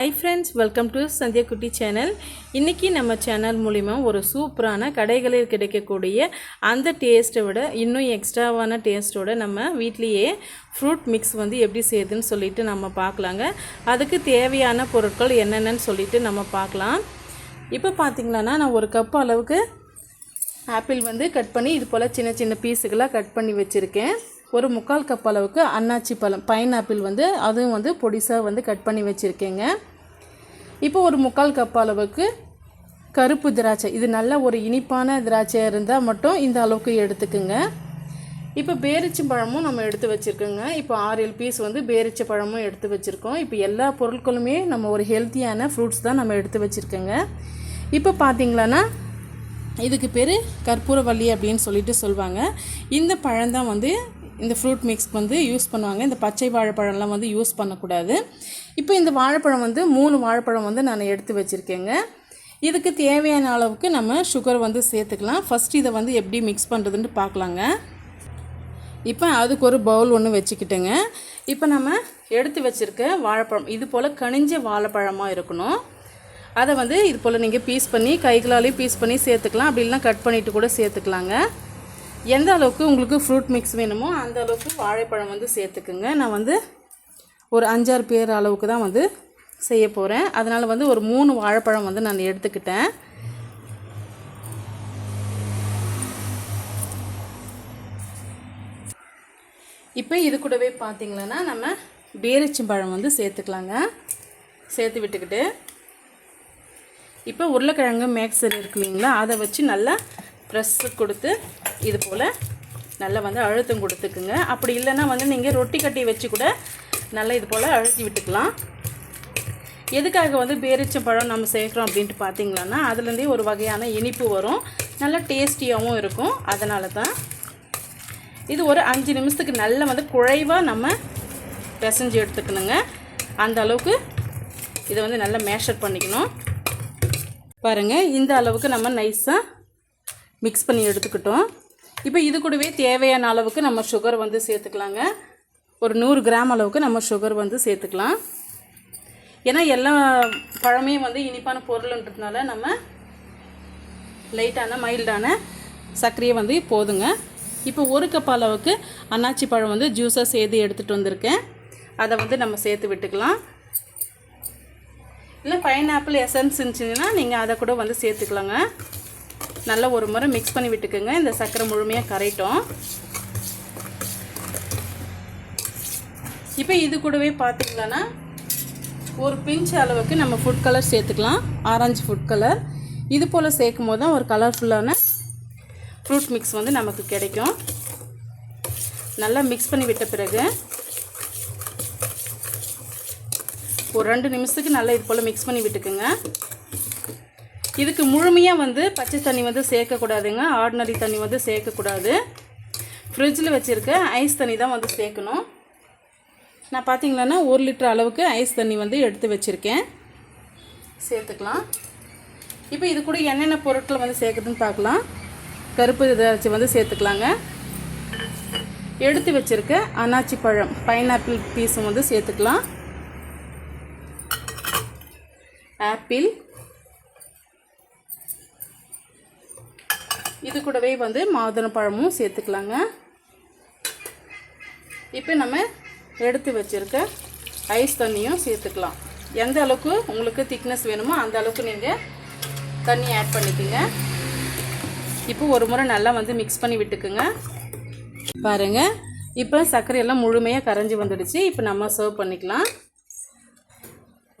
Hi friends welcome to Sandhya Kutty channel இன்றைக்கி நம்ம channel மூலிமா ஒரு சூப்பரான கடைகளில் கிடைக்கக்கூடிய அந்த டேஸ்ட்டை விட இன்னும் எக்ஸ்ட்ராவான டேஸ்ட்டோட நம்ம வீட்லேயே ஃப்ரூட் மிக்ஸ் வந்து எப்படி செய்யுதுன்னு சொல்லிட்டு நம்ம பார்க்கலாங்க. அதுக்கு தேவையான பொருட்கள் என்னென்னு சொல்லிட்டு நம்ம பார்க்கலாம். இப்போ பார்த்திங்களான்னா நான் ஒரு கப் அளவுக்கு ஆப்பிள் வந்து கட் பண்ணி இது போல் சின்ன சின்ன பீஸுகளாக கட் பண்ணி வச்சுருக்கேன். ஒரு முக்கால் கப் அளவுக்கு அன்னாச்சி பழம் பைன் ஆப்பிள் வந்து அதுவும் வந்து பொடிசாக வந்து கட் பண்ணி வச்சுருக்கேங்க. இப்போ ஒரு முக்கால் கப் அளவுக்கு கருப்பு திராட்சை. இது நல்ல ஒரு இனிப்பான திராட்சையாக இருந்தால் மட்டும் இந்த அளவுக்கு எடுத்துக்குங்க. இப்போ பேரிச்சம் பழமும் நம்ம எடுத்து வச்சுருக்கோங்க. இப்போ ஆறு ஏழு பீஸ் வந்து பேரிச்ச பழமும் எடுத்து வச்சுருக்கோம். இப்போ எல்லா பொருட்களுமே நம்ம ஒரு ஹெல்த்தியான ஃப்ரூட்ஸ் தான் நம்ம எடுத்து வச்சுருக்கோங்க. இப்போ பார்த்தீங்களான்னா இதுக்கு பேர் கற்பூரவள்ளி அப்படின்னு சொல்லிட்டு சொல்லுவாங்க இந்த பழம்தான் வந்து இந்த ஃப்ரூட் மிக்ஸ் வந்து யூஸ் பண்ணுவாங்க. இந்த பச்சை வாழைப்பழம்லாம் வந்து யூஸ் பண்ணக்கூடாது. இப்போ இந்த வாழைப்பழம் வந்து மூணு வாழைப்பழம் வந்து நான் எடுத்து வச்சுருக்கேங்க. இதுக்கு தேவையான அளவுக்கு நம்ம சுகர் வந்து சேர்த்துக்கலாம். ஃபஸ்ட் இதை வந்து எப்படி மிக்ஸ் பண்ணுறதுன்னு பார்க்கலாங்க. இப்போ அதுக்கு ஒரு பவுல் ஒன்று வச்சுக்கிட்டேங்க. இப்போ நம்ம எடுத்து வச்சுருக்க வாழைப்பழம் இது போல் கனிஞ்ச வாழைப்பழமாக இருக்கணும். அதை வந்து இது போல் நீங்கள் பீஸ் பண்ணி கைகளாலேயும் பீஸ் பண்ணி சேர்த்துக்கலாம். அப்படி இல்லைனா கட் பண்ணிவிட்டு கூட சேர்த்துக்கலாங்க. எந்த அளவுக்கு உங்களுக்கு ஃப்ரூட் மிக்ஸ் வேணுமோ அந்த அளவுக்கு வாழைப்பழம் வந்து சேர்த்துக்குங்க. நான் வந்து ஒரு அஞ்சாறு பேர் அளவுக்கு தான் வந்து செய்ய போகிறேன் அதனால் வந்து ஒரு மூணு வாழைப்பழம் வந்து நான் எடுத்துக்கிட்டேன். இப்போ இது கூடவே பார்த்தீங்களன்னா நம்ம பேரிச்சம்பழம் வந்து சேர்த்துக்கலாங்க. சேர்த்து விட்டுக்கிட்டு இப்போ உருளைக்கிழங்கு மேக்சர் இருக்கு இல்லைங்களா? அதை வச்சு நல்லா ப்ரெஸ்ஸு கொடுத்து இது போல் நல்லா வந்து அழுத்தம் கொடுத்துக்குங்க. அப்படி இல்லைன்னா வந்து நீங்கள் ரொட்டி கட்டி வச்சு கூட நல்லா இது போல் அழுத்தி விட்டுக்கலாம். எதுக்காக வந்து பேரிச்சம் பழம் நம்ம சேர்க்குறோம் அப்படின்ட்டு பார்த்தீங்களான்னா அதுலேருந்தே ஒரு வகையான இனிப்பு வரும். நல்லா டேஸ்டியாகவும் இருக்கும். அதனால தான் இது ஒரு அஞ்சு நிமிஷத்துக்கு நல்லா வந்து குழைவாக நம்ம பிசைஞ்சு எடுத்துக்கணுங்க. அந்த அளவுக்கு இதை வந்து நல்லா மேஷர் பண்ணிக்கணும். பாருங்கள் இந்த அளவுக்கு நம்ம நைஸாக மிக்ஸ் பண்ணி எடுத்துக்கிட்டோம். இப்போ இது கூடவே தேவையான அளவுக்கு நம்ம சுகர் வந்து சேர்த்துக்கலாங்க. ஒரு நூறு கிராம் அளவுக்கு நம்ம சுகர் வந்து சேர்த்துக்கலாம். ஏன்னா எல்லா பழமே வந்து இனிப்பான பொருள்ன்றதுனால நம்ம லைட்டான மைல்டான சர்க்கரையை வந்து போதுங்க. இப்போ ஒரு கப் அளவுக்கு அன்னாச்சி பழம் வந்து ஜூஸாக சேர்த்து எடுத்துகிட்டு வந்திருக்கேன். அதை வந்து நம்ம சேர்த்து விட்டுக்கலாம். இல்லை பைனாப்பிள் எசன்ஸ் இருந்துச்சுன்னா நீங்கள் அதை கூட வந்து சேர்த்துக்கலாங்க. நல்லா ஒரு முறை மிக்ஸ் பண்ணி விட்டுக்குங்க. இந்த சர்க்கரை முழுமையாக கரைட்டோம் இப்போ இது கூடவே பார்த்தீங்களன்னா ஒரு பிஞ்ச் அளவுக்கு நம்ம ஃபுட் கலர் சேர்த்துக்கலாம். ஆரஞ்சு ஃபுட் கலர் இது போல் சேர்க்கும் போது தான் ஒரு கலர்ஃபுல்லான ஃப்ரூட் மிக்ஸ் வந்து நமக்கு கிடைக்கும். நல்லா மிக்ஸ் பண்ணி விட்ட பிறகு ஒரு ரெண்டு நிமிஷத்துக்கு நல்லா இது போல் மிக்ஸ் பண்ணி விட்டுக்குங்க. இதுக்கு முழுமையாக வந்து பச்சை தண்ணி வந்து சேர்க்கக்கூடாதுங்க. ஆர்டினரி தண்ணி வந்து சேர்க்கக்கூடாது. ஃப்ரிட்ஜில் வச்சுருக்க ஐஸ் தண்ணி தான் வந்து சேர்க்கணும். நான் பார்த்தீங்களன்னா ஒரு லிட்டர் அளவுக்கு ஐஸ் தண்ணி வந்து எடுத்து வச்சுருக்கேன். சேர்த்துக்கலாம். இப்போ இது கூட என்னென்ன பொருட்கள் வந்து சேர்க்குதுன்னு பார்க்கலாம் கருப்பு திராட்சை வந்து சேர்த்துக்கலாங்க. எடுத்து வச்சுருக்க அனாச்சி பழம் பைனாப்பிள் பீஸும் வந்து சேர்த்துக்கலாம். ஆப்பிள் இது கூடவே வந்து மாதுளம் பழமும் சேர்த்துக்கலாங்க. இப்போ நம்ம எடுத்து வச்சுருக்க ஐஸ் தண்ணியும் சேர்த்துக்கலாம். எந்த அளவுக்கு உங்களுக்கு திக்னஸ் வேணுமோ அந்த அளவுக்கு நீங்கள் தண்ணி ஆட் பண்ணிக்கோங்க. இப்போ ஒரு முறை நல்லா வந்து மிக்ஸ் பண்ணி விட்டுக்குங்க. பாருங்கள் இப்போ சர்க்கரையெல்லாம் முழுமையாக கரைஞ்சி வந்துடுச்சு. இப்போ நம்ம சர்வ் பண்ணிக்கலாம்.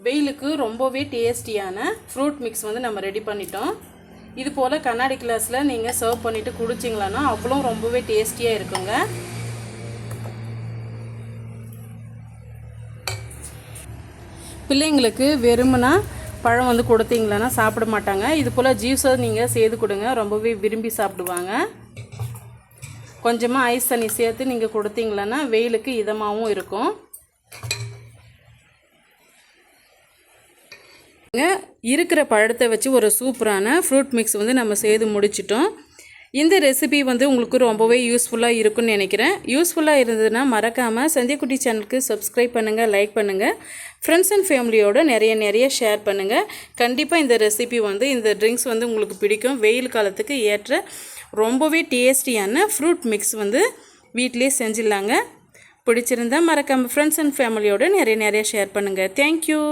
வெயிலுக்கு ரொம்பவே டேஸ்டியான ஃப்ரூட் மிக்ஸ் வந்து நம்ம ரெடி பண்ணிட்டோம். இது போல் கண்ணாடி கிளாஸில் நீங்கள் சர்வ் பண்ணிவிட்டு குடிச்சிங்களான்னா அவ்வளோ ரொம்பவே டேஸ்டியாக இருக்குங்க. பிள்ளைங்களுக்கு வெறுமனா பழம் வந்து கொடுத்தீங்களான்னா சாப்பிட மாட்டாங்க. இது போல் ஜூஸை நீங்கள் செய்து கொடுங்க. ரொம்பவே விரும்பி சாப்பிடுவாங்க. கொஞ்சமாக ஐஸ் தண்ணி சேர்த்து நீங்கள் கொடுத்தீங்களான்னா வெயிலுக்கு இதமாகவும் இருக்கும். இருக்கிற பழத்தை வச்சு ஒரு சூப்பரான ஃப்ரூட் மிக்ஸ் வந்து நம்ம செய்து முடிச்சிட்டோம். இந்த ரெசிபி வந்து உங்களுக்கு ரொம்பவே யூஸ்ஃபுல்லாக இருக்கும்னு நினைக்கிறேன். யூஸ்ஃபுல்லாக இருந்ததுன்னா மறக்காமல் சந்தியக்குட்டி சேனலுக்கு சப்ஸ்கிரைப் பண்ணுங்கள் லைக் பண்ணுங்கள் ஃப்ரெண்ட்ஸ் அண்ட் ஃபேமிலியோடு நிறைய நிறைய ஷேர் பண்ணுங்கள் கண்டிப்பாக இந்த ரெசிபி வந்து இந்த ட்ரிங்க்ஸ் வந்து உங்களுக்கு பிடிக்கும். வெயில் காலத்துக்கு ஏற்ற ரொம்பவே டேஸ்டியான ஃப்ரூட் மிக்ஸ் வந்து வீட்டிலே செஞ்சிடலாங்க. பிடிச்சிருந்தா மறக்காமல் ஃப்ரெண்ட்ஸ் அண்ட் ஃபேமிலியோட நிறைய நிறைய ஷேர் பண்ணுங்கள் தேங்க்யூ